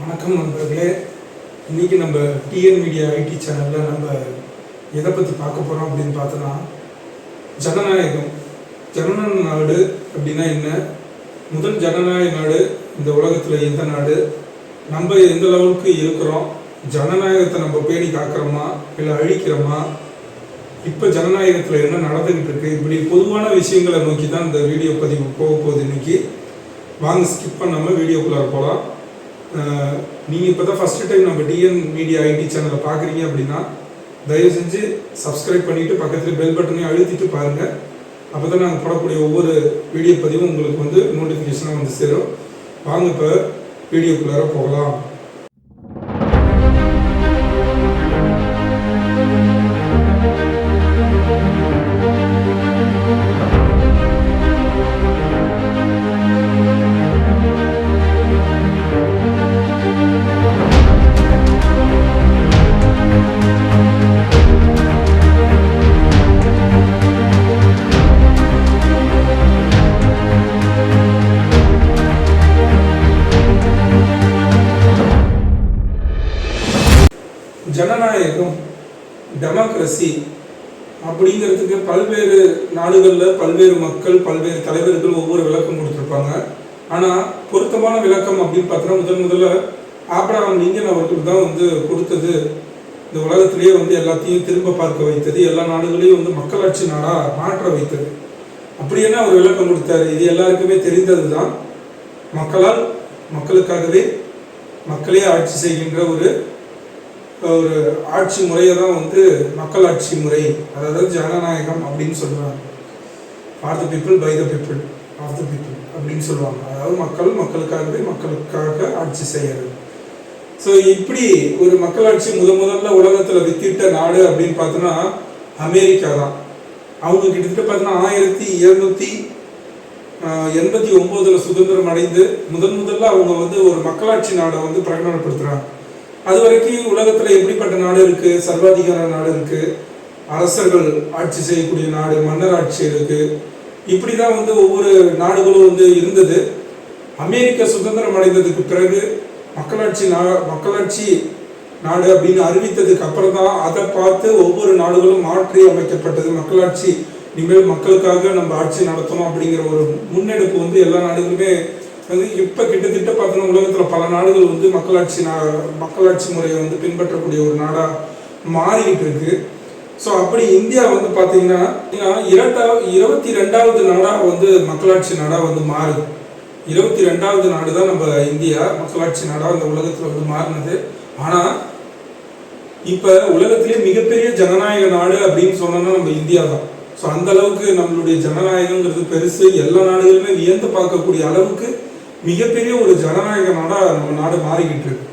வணக்கம் நண்பர்களே. இன்றைக்கி நம்ம டிஎன் மீடியா ஐடி சேனலில் நம்ம எதை பற்றி பார்க்க போகிறோம் அப்படின்னு பார்த்தோன்னா ஜனநாயகம். ஜனநாயக நாடு அப்படின்னா என்ன? முதல் ஜனநாயக நாடு இந்த உலகத்தில் எந்த நாடு? நம்ம எந்த லெவலுக்கு இருக்கிறோம்? ஜனநாயகத்தை நம்ம பேணி காக்கிறோமா? இல்லை அழிக்கிறோமா? இப்போ ஜனநாயகத்தில் என்ன நடந்துக்கிட்டு இருக்கு? இப்படி பொதுவான விஷயங்களை நோக்கி தான் இந்த வீடியோ பதிவு போக போகுது இன்னைக்கு. வாங்க ஸ்கிப் பண்ணாமல் வீடியோக்குள்ளார போகலாம் நீங்கள் இப்போ தான் ஃபஸ்ட்டு டைம் நம்ம டிஎன் மீடியா ஐடி சேனலை பார்க்குறீங்க அப்படின்னா தயவு செஞ்சு சப்ஸ்கிரைப் பண்ணிவிட்டு பக்கத்தில் பெல் பட்டனையும் அழுத்திட்டு பாருங்கள் அப்போ தான் நாங்கள் போடக்கூடிய ஒவ்வொரு வீடியோ பதிவும் உங்களுக்கு வந்து நோட்டிஃபிகேஷனாக வந்து சேரும். வாங்க இப்போ வீடியோக்குள்ளார போகலாம். ஜனநாயகம் டெமோக்ரஸி அப்படிங்கிறதுக்கு பல்வேறு நாடுகளில் பல்வேறு மக்கள் பல்வேறு தலைவர்கள் ஒவ்வொரு விளக்கம் கொடுத்துருப்பாங்க. ஆனால் பொருத்தமான விளக்கம் அப்படின்னு பார்த்தோன்னா முதன் முதல்ல ஆப்ரஹாம் லிங்கன் அவர்கள் தான் வந்து கொடுத்தது. இந்த உலகத்திலேயே வந்து எல்லாத்தையும் திரும்ப பார்க்க வைத்தது. எல்லா நாடுகளையும் வந்து மக்களாட்சி நாடாக மாற்ற வைத்தது. அப்படி என்ன அவர் விளக்கம் கொடுத்தாரு? இது எல்லாருக்குமே தெரிந்தது தான் மக்களால் மக்களுக்காகவே மக்களே ஆட்சி செய்கின்ற ஒரு ஒரு ஆட்சி முறையை தான் வந்து மக்களாட்சி முறை அதாவது ஜனநாயகம் அப்படின்னு சொல்கிறாங்க for the people by the people of the people அப்படின்னு சொல்லுவாங்க. அதாவது மக்கள் மக்களுக்காகவே மக்களுக்காக ஆட்சி செய்யறது. ஸோ இப்படி ஒரு மக்களாட்சி முத முதல்ல உலகத்தில் வித்திட்ட நாடு அப்படின்னு பார்த்தோன்னா அமெரிக்கா தான். அவங்க கிட்டத்தட்ட பார்த்தோன்னா ஆயிரத்தி எழுநூற்றி எண்பத்தி ஒம்போதில் சுதந்திரம் அடைந்து முதன் முதல்ல அவங்க வந்து ஒரு மக்களாட்சி நாடை வந்து பிரகடனப்படுத்துகிறாங்க அது வரைக்கும் உலகத்துல எப்படிப்பட்ட நாடு இருக்கு? சர்வாதிகார நாடு இருக்கு. அரசர்கள் ஆட்சி செய்யக்கூடிய நாடு மன்னர் ஆட்சி இருக்கு. இப்படிதான் வந்து ஒவ்வொரு நாடுகளும் வந்து இருந்தது. அமெரிக்க சுதந்திரம் அடைந்ததுக்கு பிறகு மக்களாட்சி நா மக்களாட்சி நாடு அப்படின்னு அறிவித்ததுக்கு அப்புறம் தான் அதை பார்த்து ஒவ்வொரு நாடுகளும் மாற்றி அமைக்கப்பட்டது. மக்களாட்சி இனிமேல் மக்களுக்காக நம்ம ஆட்சி நடத்தணும் அப்படிங்கிற ஒரு முன்னெடுப்பு வந்து எல்லா நாடுகளுமே வந்து இப்போ கிட்டத்தட்ட பார்த்தோன்னா உலகத்தில் பல நாடுகள் வந்து மக்களாட்சி நா மக்களாட்சி முறையை வந்து பின்பற்றக்கூடிய ஒரு நாடாக மாறிக்கிட்டு இருக்கு. ஸோ அப்படி இந்தியா வந்து பார்த்தீங்கன்னா இரண்டாவது இருபத்தி ரெண்டாவது நாடாக வந்து மக்களாட்சி நாடாக வந்து மாறுது. இருபத்தி ரெண்டாவது நாடு தான் நம்ம இந்தியா மக்களாட்சி நாடாக இந்த உலகத்தில் வந்து மாறினது. ஆனால் இப்போ உலகத்திலே மிகப்பெரிய ஜனநாயக நாடு அப்படின்னு சொன்னோம்னா நம்ம இந்தியா தான். ஸோ அந்த அளவுக்கு நம்மளுடைய ஜனநாயகங்கிறது பெருசு. எல்லா நாடுகளுமே வியந்து பார்க்கக்கூடிய அளவுக்கு மிகப்பெரிய ஒரு ஜனநாயக நாடாக நம்ம நாடு மாறிக்கிட்டு இருக்கு.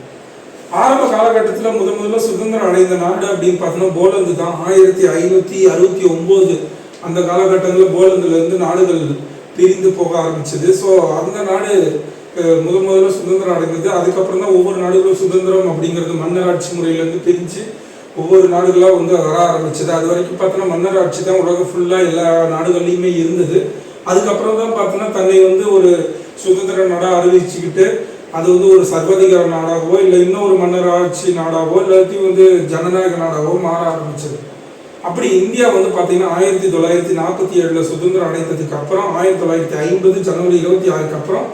ஆரம்ப காலகட்டத்தில் முத முதல்ல சுதந்திரம் அடைந்த நாடு அப்படின்னு பார்த்தோம்னா போலந்து தான் ஆயிரத்தி ஐநூற்றி அறுபத்தி ஒம்பது அந்த காலகட்டங்களில் போலந்துலேருந்து நாடுகள் பிரிந்து போக ஆரம்பிச்சது. ஸோ அந்த நாடு முத முதல்ல சுதந்திரம் அடைந்தது. அதுக்கப்புறம் தான் ஒவ்வொரு நாடுகளும் சுதந்திரம் அப்படிங்கிறது மன்னர் ஆட்சி முறையிலேருந்து பிரிஞ்சு ஒவ்வொரு நாடுகளாக வந்து வர ஆரம்பிச்சது. அது வரைக்கும் பார்த்தோன்னா மன்னர் ஆட்சி தான் உலகம் ஃபுல்லாக எல்லா நாடுகள்லையுமே இருந்தது. அதுக்கப்புறம் தான் பார்த்தோன்னா தன்னை வந்து ஒரு சுதந்திர நாடாக அறிவிச்சுக்கிட்டு அது வந்து ஒரு சர்வாதிகார நாடாகவோ இல்லை இன்னொரு மன்னர் ஆட்சி நாடாகவோ எல்லாத்தையும் வந்து ஜனநாயக நாடாகவோ மாற ஆரம்பிச்சது. அப்படி இந்தியா வந்து பார்த்தீங்கன்னா ஆயிரத்தி தொள்ளாயிரத்தி நாற்பத்தி ஏழில் சுதந்திரம் அடைந்ததுக்கு அப்புறம் ஆயிரத்தி தொள்ளாயிரத்தி ஐம்பது ஜனவரி இருபத்தி ஆறுக்கு அப்புறம்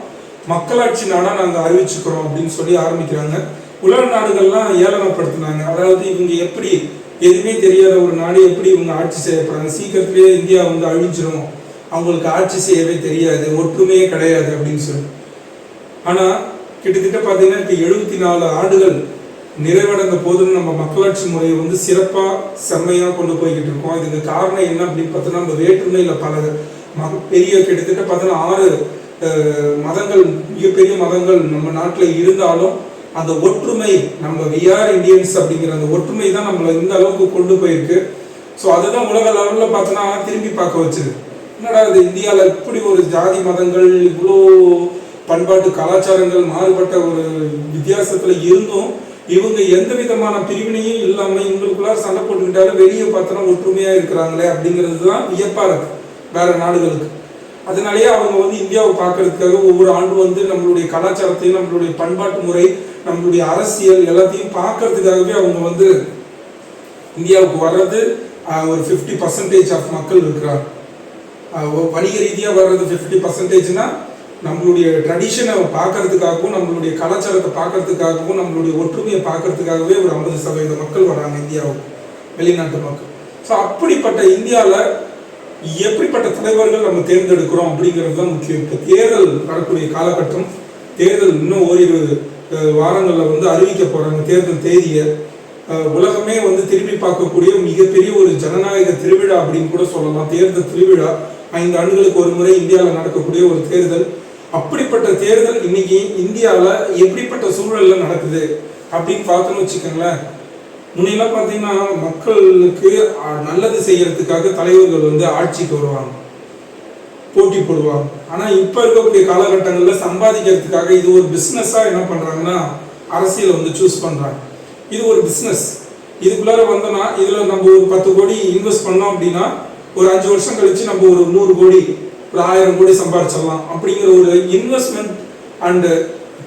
மக்களாட்சி நாடாக நாங்கள் அறிவிச்சுக்கிறோம் அப்படின்னு சொல்லி ஆரம்பிக்கிறாங்க. உலக நாடுகள்லாம் ஏளனப்படுத்தினாங்க. அதாவது இவங்க எப்படி எதுவுமே தெரியாத ஒரு நாடு எப்படி இவங்க ஆட்சி செய்யப்படுறாங்க சீக்கிரத்திலேயே இந்தியா வந்து அழிஞ்சிடும் அவங்களுக்கு ஆட்சி செய்யவே தெரியாது ஒற்றுமையே கிடையாது அப்படின்னு சொல்லி. ஆனால் கிட்டத்தட்ட பார்த்தீங்கன்னா இப்போ எழுபத்தி நாலு ஆண்டுகள் நிறைவடைந்த போதும் நம்ம மக்களாட்சி முறையை வந்து சிறப்பாக செம்மையாக கொண்டு போய்கிட்டு இருக்கோம். இதுக்கு காரணம் என்ன அப்படின்னு பார்த்தோன்னா நம்ம வேற்றுமையில் பல மக பெரிய கிட்டத்தட்ட பார்த்தோன்னா ஆறு மதங்கள் மிகப்பெரிய மதங்கள் நம்ம நாட்டில் இருந்தாலும் அந்த ஒற்றுமை நம்ம விஆர் இந்தியன்ஸ் அப்படிங்கிற அந்த ஒற்றுமை தான் நம்மளை இந்த அளவுக்கு கொண்டு போயிருக்கு. ஸோ அதுதான் உலக லெவலில் பார்த்தோன்னா திரும்பி பார்க்க வச்சுது என்னடா இது இந்தியாவில் இப்படி ஒரு ஜாதி மதங்கள் இவ்வளோ பண்பாட்டு கலாச்சாரங்கள் மாறுபட்ட ஒரு வித்தியாசத்தில் இருந்தும் இவங்க எந்த விதமான பிரிவினையும் இல்லாமல் இவங்களுக்குள்ளார சண்டை போட்டுக்கிட்டாலும் வெளியே பார்த்தோன்னா ஒற்றுமையாக இருக்கிறாங்களே அப்படிங்கிறது தான் வியப்பாக இருக்கு வேற நாடுகளுக்கு. அதனாலேயே அவங்க வந்து இந்தியாவை பார்க்கறதுக்காக ஒவ்வொரு ஆண்டும் வந்து நம்மளுடைய கலாச்சாரத்தையும் நம்மளுடைய பண்பாட்டு முறை நம்மளுடைய அரசியல் எல்லாத்தையும் பார்க்கறதுக்காகவே அவங்க வந்து இந்தியாவுக்கு வர்றது ஒரு ஃபிஃப்டி பர்சன்டேஜ் ஆஃப் மக்கள் இருக்கிறாங்க. வணிக ரீதியாக வர்றது ஃபிஃப்டி பர்சன்டேஜ்னா நம்மளுடைய ட்ரெடிஷனை பார்க்கறதுக்காகவும் நம்மளுடைய கலாச்சாரத்தை பார்க்கறதுக்காகவும் நம்மளுடைய ஒற்றுமையை பார்க்கறதுக்காகவே ஒரு ஐம்பது சதவீத மக்கள் வராங்க இந்தியாவுக்கு வெளிநாட்டு மக்கள். ஸோ அப்படிப்பட்ட இந்தியாவில் எப்படிப்பட்ட தலைவர்கள் நம்ம தேர்ந்தெடுக்கிறோம் அப்படிங்கிறது தான் முக்கியம். இப்போ தேர்தல் வரக்கூடிய காலகட்டம் தேர்தல் இன்னும் ஓரிரு வாரங்களில் வந்து அறிவிக்க போகிறாங்க தேர்தல் தேதியை. உலகமே வந்து திரும்பி பார்க்கக்கூடிய மிகப்பெரிய ஒரு ஜனநாயக திருவிழா அப்படின்னு கூட சொல்லலாம். தேர்தல் திருவிழா ஐந்து ஆண்டுகளுக்கு ஒரு முறை இந்தியாவில் நடக்கக்கூடிய ஒரு தேர்தல். அப்படிப்பட்ட தேர்தல் இன்னைக்கு இந்தியாவில் எப்படிப்பட்ட சூழலில் நடக்குது அப்படின்னு பார்த்தோம்னு வச்சுக்கோங்களேன். முன்னெல்லாம் பார்த்தீங்கன்னா மக்களுக்கு நல்லது செய்யறதுக்காக தலைவர்கள் வந்து ஆட்சிக்கு வருவாங்க. போட்டி போடுவாங்க. ஆனால் இப்போ இருக்கக்கூடிய காலகட்டங்களில் சம்பாதிக்கிறதுக்காக இது ஒரு பிஸ்னஸாக என்ன பண்ணுறாங்கன்னா அரசியலை வந்து சூஸ் பண்ணுறாங்க இது ஒரு பிஸ்னஸ் இதுக்குள்ளார வந்தோம்னா இதில் நம்ம ஒரு பத்து கோடி இன்வெஸ்ட் பண்ணோம் அப்படின்னா ஒரு அஞ்சு வருஷம் கழிச்சு நம்ம ஒரு நூறு கோடி ஒரு ஆயிரம் கோடி சம்பாதிச்சிடலாம் அப்படிங்கிற ஒரு இன்வெஸ்ட்மெண்ட் அண்ட்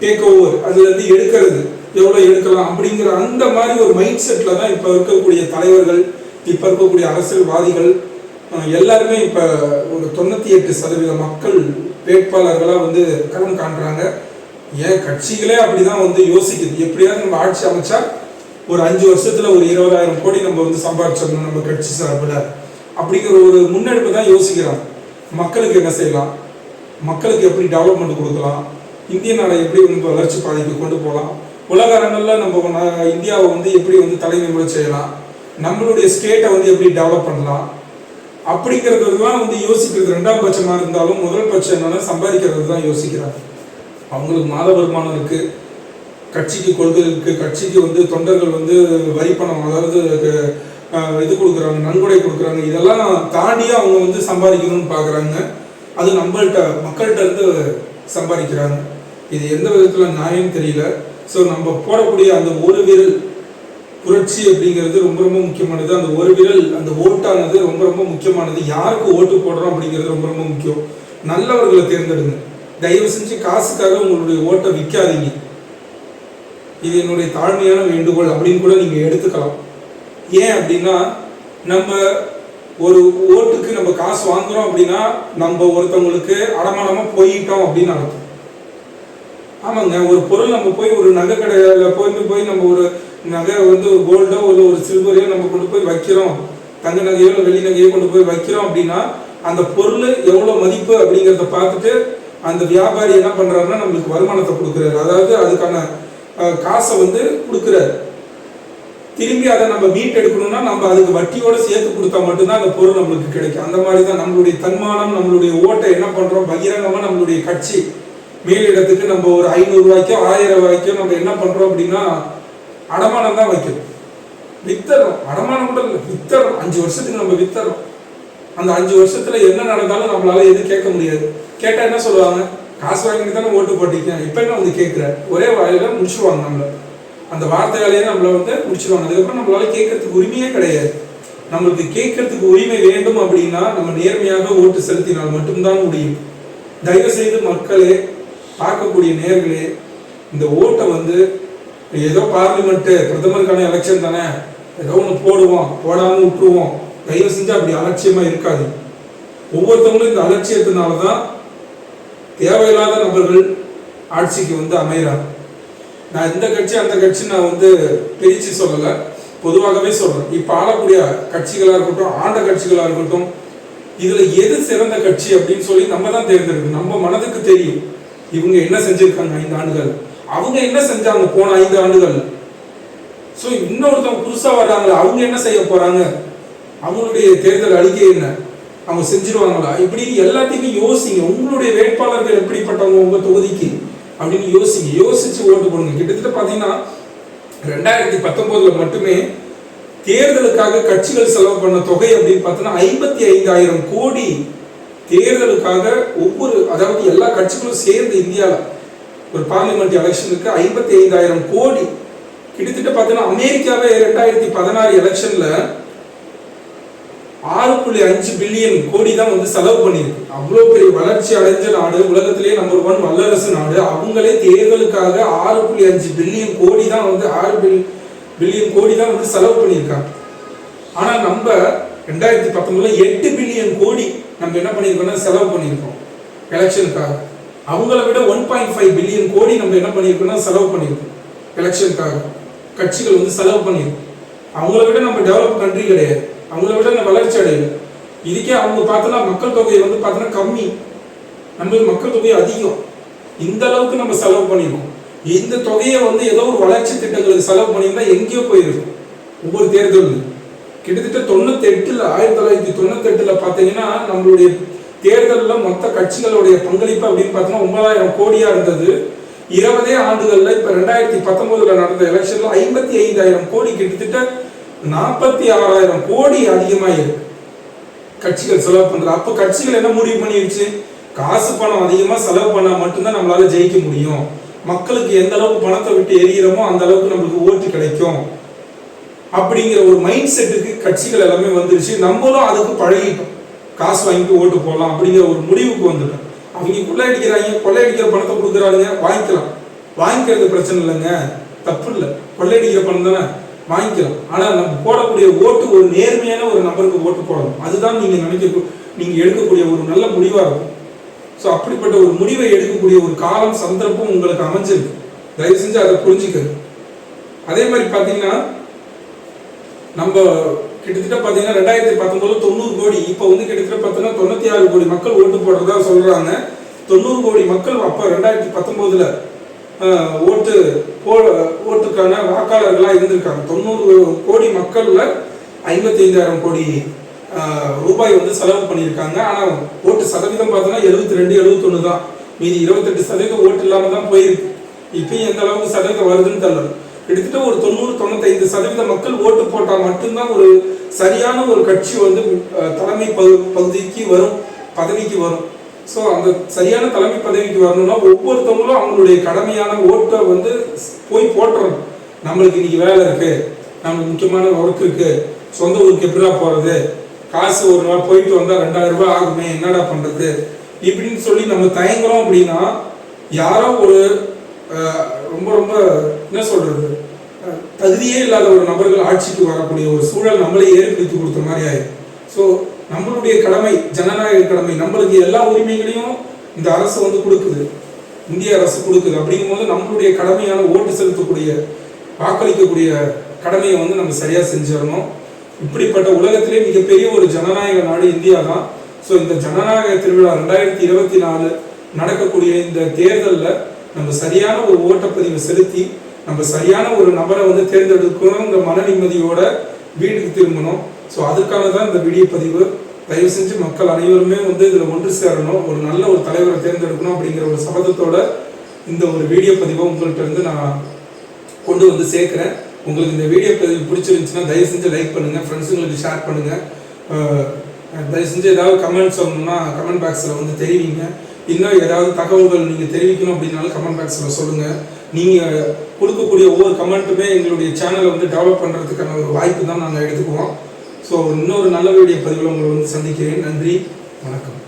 டேக் ஓவர் அதுல இருந்து எடுக்கிறது எவ்வளவு எடுக்கலாம் அப்படிங்கிற அந்த மாதிரி ஒரு மைண்ட் செட்ல தான் இப்ப இருக்கக்கூடிய தலைவர்கள் இப்ப இருக்கக்கூடிய அரசியல்வாதிகள் எல்லாருமே இப்ப ஒரு தொண்ணூத்தி எட்டு சதவீத மக்கள் வேட்பாளர்களா வந்து கடன் காண்றாங்க. ஏன் கட்சிகளே அப்படிதான் வந்து யோசிக்குது. எப்படியாவது நம்ம ஆட்சி அமைச்சா ஒரு அஞ்சு வருஷத்துல ஒரு இருபதாயிரம் கோடி நம்ம வந்து சம்பாதிச்சிடணும் நம்ம கட்சி சார்பில். அப்படிங்கிற ஒரு முன்னெடுப்பு தான் யோசிக்கிறாங்க மக்களுக்கு என்ன செய்யலாம்? மக்களுக்கு எப்படி டெவலப்மெண்ட் கொடுக்கலாம்? இந்திய நாடை எப்படி வந்து வளர்ச்சி பாதைக்கு கொண்டு போகலாம்? உலக அரங்கில் நம்ம இந்தியாவை வந்து எப்படி வந்து தலைநிமிர செய்யலாம்? நம்மளுடைய ஸ்டேட்டை வந்து எப்படி டெவலப் பண்ணலாம்? அப்படிங்கிறதுலாம் வந்து யோசிக்கிறது. ரெண்டாம் பட்சமாக இருந்தாலும் முதல் பட்சம் என்னன்னா சம்பாதிக்கிறது தான் யோசிக்கிறாங்க. அவங்களுக்கு மாத வருமானம் இருக்குது கட்சிக்கு கொள்கை இருக்குது கட்சிக்கு வந்து தொண்டர்கள் வந்து வரி பணம் அதாவது இது கொடுக்குறாங்க நன்கொடை கொடுக்குறாங்க. இதெல்லாம் தாண்டி அவங்க வந்து சம்பாதிக்கணும்னு பார்க்குறாங்க. அது நம்மள்கிட்ட மக்கள்கிட்ட இருந்து சம்பாதிக்கிறாங்க. இது எந்த விதத்தில் நியாயம் தெரியல. ஸோ நம்ம போடக்கூடிய அந்த ஒரு விரல் புரட்சி அப்படிங்கிறது ரொம்ப ரொம்ப முக்கியமானது. அந்த ஒரு விரல் அந்த ஓட்டானது ரொம்ப ரொம்ப முக்கியமானது. யாருக்கு ஓட்டு போடுறோம் அப்படிங்கிறது ரொம்ப ரொம்ப முக்கியம். நல்லவர்களை தேர்ந்தெடுங்க. தயவு செஞ்சு காசுக்காக உங்களுடைய ஓட்டை விற்காதீங்க. இது என்னுடைய தாழ்மையான வேண்டுகோள் அப்படின்னு கூட நீங்கள் எடுத்துக்கலாம். ஏன் அப்படின்னா நம்ம ஒரு ஓட்டுக்கு நம்ம காசு வாங்குறோம் அப்படின்னா நம்ம ஒருத்தவங்களுக்கு அடமானமா போயிட்டோம் அப்படின்னு அர்த்தம். ஆமாங்க ஒரு பொருள் நம்ம போய் ஒரு நகை கடையில் போய் போய் நம்ம ஒரு நகை வந்து ஒரு கோல்டோ இல்லை ஒரு சில்வரையோ நம்ம கொண்டு போய் வைக்கிறோம். தங்க நகையோ இல்லை வெள்ளி நகையோ கொண்டு போய் வைக்கிறோம் அப்படின்னா அந்த பொருள் எவ்வளோ மதிப்பு அப்படிங்கிறத பார்த்துட்டு அந்த வியாபாரி என்ன பண்ணுறாருன்னா நம்மளுக்கு வருமானத்தை கொடுக்குறாரு. அதாவது அதுக்கான காசை வந்து கொடுக்குறாரு. திரும்பி அதை நம்ம மீட் எடுக்கணும்னா நம்ம அதுக்கு வட்டியோட சேர்த்து கொடுத்தா மட்டும்தான் அந்த பொருள் நம்மளுக்கு கிடைக்கும். அந்த மாதிரி தான் நம்மளுடைய தன்மானம் நம்மளுடைய ஓட்டை என்ன பண்றோம்? பகிரங்கமாக நம்மளுடைய கட்சி மேலிடத்துக்கு நம்ம ஒரு ஐநூறுரூவாய்க்கோ ஆயிரம் ரூபாய்க்கோ நம்ம என்ன பண்றோம் அப்படின்னா அடமானம் தான் வைக்கிறோம் வித்தர்றோம் அடமானம் கூட இல்லை வித்தர்றோம் அஞ்சு வருஷத்துக்கு நம்ம வித்தர்றோம் அந்த அஞ்சு வருஷத்துல என்ன நடந்தாலும் நம்மளால எதுவும் கேட்க முடியாது. கேட்டா என்ன சொல்லுவாங்க? காசு வாங்கிட்டு தானே ஓட்டு போட்டிருக்கேன் இப்ப என்ன வந்து கேட்கிற? ஒரே வாயில முடிச்சுருவாங்க நம்மள. அந்த வார்த்தையாலேயே நம்மள வந்து முடிச்சிருவாங்க. அதுக்கப்புறம் நம்மளால கேட்கறதுக்கு உரிமையே கிடையாது. நம்மளுக்கு கேட்கறதுக்கு உரிமை வேண்டும் அப்படின்னா நம்ம நேர்மையாக ஓட்டு செலுத்தினால் மட்டும்தான் முடியும். தயவு செய்து மக்களே பார்க்கக்கூடிய நேர்களே இந்த ஓட்டை வந்து ஏதோ பார்லிமெண்ட்டு பிரதமருக்கான எலெக்ஷன் தானே ஏதோ ஒன்று போடுவோம் போடாமல் விட்டுருவோம். தயவு செஞ்சு அப்படி அலட்சியமாக இருக்காது ஒவ்வொருத்தவங்களும் இந்த அலட்சியத்தினால தான் தேவையில்லாத நபர்கள் ஆட்சிக்கு வந்து அமைகிறாங்க. நான் இந்த கட்சி அந்த கட்சி நான் வந்து பிரித்து சொல்லலை. பொதுவாகவே சொல்கிறேன் இப்போ ஆளக்கூடிய கட்சிகளாக இருக்கட்டும் ஆண்ட கட்சிகளாக இருக்கட்டும் இதில் எது சிறந்த கட்சி அப்படின்னு சொல்லி நம்ம தான் தேர்ந்தெடுக்கணும். நம்ம மனதுக்கு தெரியும். இவங்க என்ன செஞ்சுருக்காங்க ஐந்து ஆண்டுகள்? அவங்க என்ன செஞ்சாங்க போன ஐந்து ஆண்டுகள்? ஸோ இன்னொருத்தவங்க புதுசாக வர்றாங்களே அவங்க என்ன செய்ய போகிறாங்க அவங்களுடைய தேர்தல் அறிக்கை என்ன? அவங்க செஞ்சிருவாங்களா? இப்படி எல்லாத்தையுமே யோசிங்க. உங்களுடைய வேட்பாளர்கள் எப்படிப்பட்டவங்க உங்கள் தொகுதிக்கு? அப்படின்னு யோசிங்க யோசிச்சு ஓட்டு போடுங்க. கிட்டத்தட்ட பாத்தீங்கன்னா ரெண்டாயிரத்தி பத்தொன்பதுல மட்டுமே தேர்தலுக்காக கட்சிகள் செலவு பண்ண தொகை அப்படின்னு பார்த்தோன்னா ஐம்பத்தி ஐந்தாயிரம் கோடி தேர்தலுக்காக ஒவ்வொரு அதாவது எல்லா கட்சிகளும் சேர்ந்து இந்தியாவில் ஒரு பார்லிமெண்ட் எலெக்ஷனுக்கு ஐம்பத்தி ஐந்தாயிரம் கோடி. கிட்டத்தட்ட பார்த்தோன்னா அமெரிக்காவே ரெண்டாயிரத்தி பதினாறு எலெக்ஷன்ல ஆறு புள்ளி அஞ்சு பில்லியன் கோடி தான் வந்து செலவு பண்ணியிருக்கு. அவ்வளோ பெரிய வளர்ச்சி அடைஞ்ச நாடு உலகத்திலேயே நம்பர் ஒன் வல்லரசு நாடு. அவங்களே தேர்தலுக்காக ஆறு புள்ளி அஞ்சு பில்லியன் கோடி தான் வந்து ஆறு பில் பில்லியன் கோடி தான் வந்து செலவு பண்ணியிருக்காங்க. ஆனால் நம்ம ரெண்டாயிரத்தி பத்தொன்பதுல எட்டு பில்லியன் கோடி நம்ம என்ன பண்ணியிருக்கோம்னா செலவு பண்ணியிருக்கோம். எலெக்ஷனுக்காக. அவங்கள விட ஒன் பாயிண்ட் ஃபைவ் பில்லியன் கோடி நம்ம என்ன பண்ணியிருக்கோம்னா செலவு பண்ணியிருக்கோம். எலெக்ஷனுக்காக. கட்சிகள் வந்து செலவு பண்ணியிருக்கோம். அவங்கள விட நம்ம டெவலப் கண்ட்ரி கிடையாது. அவங்கள விட நம்ம வளர்ச்சி அடையும் இதுக்கே அவங்க பார்த்தோன்னா மக்கள் தொகை வந்து பார்த்தோன்னா கம்மி. நம்மளுக்கு மக்கள் தொகை அதிகம். இந்த அளவுக்கு நம்ம செலவு பண்ணியிருக்கோம் இந்த தொகையை வந்து ஏதோ ஒரு வளர்ச்சி திட்டங்களுக்கு செலவு பண்ணியிருந்தா எங்கேயோ போயிருக்கும். ஒவ்வொரு தேர்தலும் கிட்டத்தட்ட தொண்ணூத்தெட்டில் ஆயிரத்தி தொள்ளாயிரத்தி தொண்ணூத்தி பார்த்தீங்கன்னா நம்மளுடைய தேர்தலில் மொத்த கட்சிகளுடைய பங்களிப்பு அப்படின்னு பார்த்தோம்னா ஒன்பதாயிரம் கோடியா இருந்தது. இருபதே ஆண்டுகளில் இப்போ ரெண்டாயிரத்தி பத்தொன்பதுல நடந்த எலெக்ஷன்ல ஐம்பத்தி ஐந்தாயிரம் கோடி கிட்டத்தட்ட நாற்பத்தி ஆறாயிரம் கோடி அதிகமாயிருக்கு. கட்சிகள் செலவு பண்றது. அப்போ கட்சிகள் என்ன முடிவு பண்ணிருச்சு? காசு பணம் அதிகமாக செலவு பண்ணால் மட்டும்தான் நம்மளால ஜெயிக்க முடியும். மக்களுக்கு எந்த அளவுக்கு பணத்தை விட்டு எரியிறோமோ அந்த அளவுக்கு நம்மளுக்கு ஓட்டு கிடைக்கும். அப்படிங்கிற ஒரு மைண்ட் செட்டுக்கு கட்சிகள் எல்லாமே வந்துருச்சு. நம்மளும் அதுக்கு பழகிட்டோம். காசு வாங்கிட்டு ஓட்டு போடலாம் அப்படிங்கிற ஒரு முடிவுக்கு வந்துட்டோம். அவங்க கொள்ளையடிக்கிறாங்க கொள்ளையடிக்கிற பணத்தை கொடுக்குறாங்க வாங்கிக்கலாம். வாங்கிக்கிறது பிரச்சனை இல்லைங்க. தப்பு இல்லை. கொள்ளையடிக்கிற பணம் தானே? வாங்கிக்கலாம் ஆனால் நம்ம போடக்கூடிய ஓட்டு ஒரு நேர்மையான ஒரு நபருக்கு ஓட்டு போடணும். அதுதான் நீங்கள் நினைக்க நீங்கள் எடுக்கக்கூடிய ஒரு நல்ல முடிவாக இருக்கும். ஸோ அப்படிப்பட்ட ஒரு முடிவை எடுக்கக்கூடிய ஒரு காலம் சந்தர்ப்பம் உங்களுக்கு அமைஞ்சிருக்கு. தயவு செஞ்சு அதை புரிஞ்சுக்கங்க. அதே மாதிரி பார்த்தீங்கன்னா நம்ம கிட்டத்தட்ட பார்த்தீங்கன்னா ரெண்டாயிரத்தி பத்தொன்பது தொண்ணூறு கோடி இப்போ வந்து கிட்டத்தட்ட பார்த்தீங்கன்னா தொண்ணூற்றி ஆறு கோடி மக்கள் ஓட்டு போடுறதா சொல்கிறாங்க தொண்ணூறு கோடி மக்கள் அப்போ ரெண்டாயிரத்தி பத்தொம்போதில் ஓட்டு போ ஓட்டுக்கான வாக்காளர்களாக இருந்திருக்காங்க. தொண்ணூறு கோடி மக்களில் ஐம்பத்தி ஐந்தாயிரம் கோடி ரூபாய் வந்து செலவு பண்ணியிருக்காங்க. ஆனால் ஓட்டு சதவீதம் பார்த்தோன்னா எழுபத்தி ரெண்டு எழுபத்தொன்று தான். மீதி இருபத்தெட்டு சதவீதம் ஓட்டு இல்லாமல் தான் போயிருக்கு. இப்பயும் எந்த அளவுக்கு சதவீதம் வருதுன்னு தெரியல. கிட்டத்தட்ட ஒரு தொண்ணூறு தொண்ணூத்தைந்து சதவீத மக்கள் ஓட்டு போட்டால் மட்டும்தான் ஒரு சரியான ஒரு கட்சி வந்து தலைமை பகு பகுதிக்கு வரும் பதவிக்கு வரும். ஸோ அந்த சரியான தலைமை பதவிக்கு வரணும்னா ஒவ்வொருத்தவங்களும் அவங்களுடைய கடமையான ஓட்டை வந்து போய் போட்டுறணும். நம்மளுக்கு இன்னைக்கு வேலை இருக்கு. நம்மளுக்கு முக்கியமான ஒர்க் இருக்கு. சொந்த ஊருக்கு எப்படிடா போறது? காசு ஒரு நாள் போயிட்டு வந்தா ரெண்டாயிரம் ரூபாய் ஆகுமே என்னடா பண்றது? இப்படின்னு சொல்லி நம்ம தயங்குறோம் அப்படின்னா யாரோ ஒரு ரொம்ப ரொம்ப என்ன சொல்றது? தகுதியே இல்லாத ஒரு நபர்கள் ஆட்சிக்கு வரக்கூடிய ஒரு சூழல் நம்மளே ஏற்படுத்தி கொடுத்த மாதிரி ஆயிடும் ஸோ நம்மளுடைய கடமை ஜனநாயக கடமை நம்மளுக்கு எல்லா உரிமைகளையும் இந்த அரசு வந்து கொடுக்குது. இந்திய அரசு கொடுக்குது. அப்படிங்கும்போது நம்மளுடைய கடமையான ஓட்டு செலுத்தக்கூடிய வாக்களிக்கக்கூடிய கடமையை வந்து நம்ம சரியா செஞ்சிடணும். இப்படிப்பட்ட உலகத்திலே மிகப்பெரிய ஒரு ஜனநாயக நாடு இந்தியா தான். ஸோ இந்த ஜனநாயக திருவிழா ரெண்டாயிரத்தி இருபத்தி நாலு நடக்கக்கூடிய இந்த தேர்தலில் நம்ம சரியான ஒரு ஓட்டப்பதிவை செலுத்தி நம்ம சரியான ஒரு நபரை வந்து தேர்ந்தெடுக்கணுங்கிற மன நிம்மதியோட வீட்டுக்கு திரும்பணும். ஸோ அதுக்காக தான் இந்த வீடியோ பதிவு. தயவு செஞ்சு மக்கள் அனைவருமே வந்து இதில் ஒன்று சேரணும். ஒரு நல்ல ஒரு தலைவரை தேர்ந்தெடுக்கணும் அப்படிங்கிற ஒரு சபதத்தோட இந்த ஒரு வீடியோ பதிவை உங்கள்கிட்ட இருந்து நான் கொண்டு வந்து சேர்க்குறேன். உங்களுக்கு இந்த வீடியோ பதிவு பிடிச்சிருந்துச்சுன்னா தயவு செஞ்சு லைக் பண்ணுங்கள் ஃப்ரெண்ட்ஸுங்களுக்கு ஷேர் பண்ணுங்கள் தயவு செஞ்சு ஏதாவது கமெண்ட் சொல்லணும்னா கமெண்ட் பாக்ஸில் வந்து தெரிவிங்க. இன்னும் ஏதாவது தகவல்கள் நீங்கள் தெரிவிக்கணும் அப்படின்னாலும் கமெண்ட் பாக்ஸில் சொல்லுங்கள் நீங்கள் கொடுக்கக்கூடிய ஒவ்வொரு கமெண்ட்டுமே எங்களுடைய சேனலை வந்து டெவலப் பண்ணுறதுக்கான ஒரு வாய்ப்பு தான் நாங்கள் எடுத்துக்குவோம். ஸோ இன்னொரு நல்ல வீடியோ பதிவில் உங்களை வந்து சந்திக்கிறேன். நன்றி. வணக்கம்.